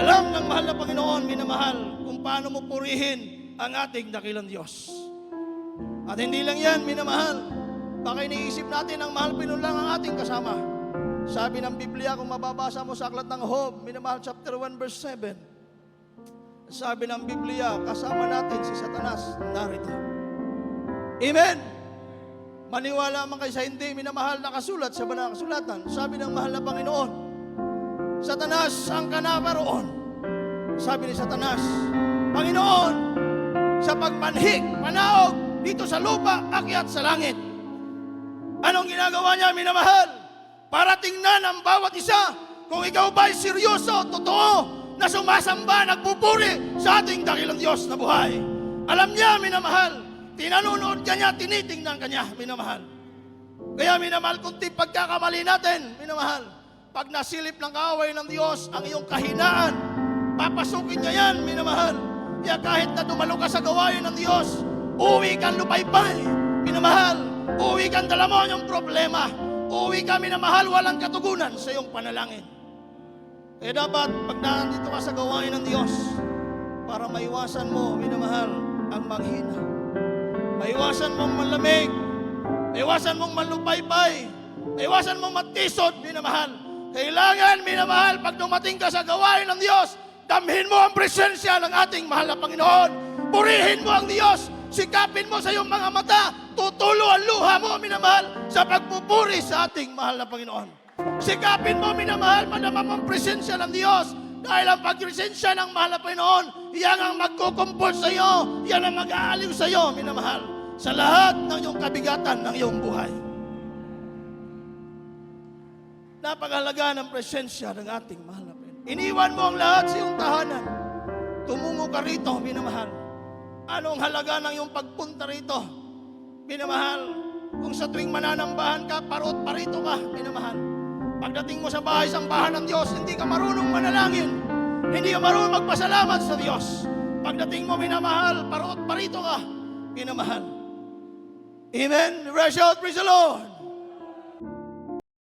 Alam ng mahal na Panginoon, minamahal, kung paano mo purihin ang ating dakilang Diyos. At hindi lang yan, minamahal. Baka iniisip natin ang mahal pinulang ang ating kasama. Sabi ng Biblia, kung mababasa mo sa aklat ng Hob, minamahal chapter 1 verse 7. Sabi ng Biblia, kasama natin si Satanas narito. Amen! Maniwala man kayo sa hindi, minamahal nakasulat sa banal na kasulatan. Sabi ng mahal na Panginoon, Satanas, ang ka na roon? Sabi ni Satanas, Panginoon, sa pagmanhik, panaog, dito sa lupa, akyat sa langit. Anong ginagawa niya, minamahal? Para tingnan ang bawat isa kung ikaw ba'y seryoso, totoo, na sumasamba, nagpupuri sa ating dakilang Diyos na buhay. Alam niya, minamahal, tinanunood ka niya, tinitingnan ka minamahal. Kaya minamahal, kung di pagkakamali natin, minamahal, pag nasilip ng kaaway ng Diyos ang iyong kahinaan, papasukin niya yan, minamahal. Kaya kahit na dumalo ka sa gawain ng Diyos, uwi kang lupaypay, minamahal. Uwi kang dala mo ang iyong problema. Uwi ka, minamahal, walang katugunan sa iyong panalangin. Kaya dapat, pag nandito ka sa gawain ng Diyos, para maiwasan mo, minamahal, ang manghina. Maiwasan mong malamig. Maiwasan mong malupaypay. Maiwasan mong matisod, minamahal. Kailangan, minamahal, pag dumating ka sa gawain ng Diyos, damhin mo ang presensya ng ating mahal na Panginoon. Purihin mo ang Diyos. Sikapin mo sa iyong mga mata. Tutulo ang luha mo, minamahal, sa pagpupuri sa ating mahal na Panginoon. Sikapin mo, minamahal, madama mo ang presensya ng Diyos. Dahil ang pagpresensya ng mahal na Panginoon, yan ang magkukumpol sa iyo, yan ang mag-aaliw sa iyo, minamahal, sa lahat ng iyong kabigatan ng iyong buhay. Napakahalaga ng presensya ng ating mahal na Panginoon. Iniwan mo ang lahat sa iyong tahanan. Tumungo ka rito, minamahal. Anong halaga ng iyong pagpunta rito? Minamahal, kung sa tuwing mananambahan ka, parot parito ka, minamahal. Pagdating mo sa bahay sambahan ng Diyos, hindi ka marunong manalangin. Hindi ka marunong magpasalamat sa Diyos. Pagdating mo, minamahal, parot parito ka, minamahal. Amen. Rush out, praise the Lord.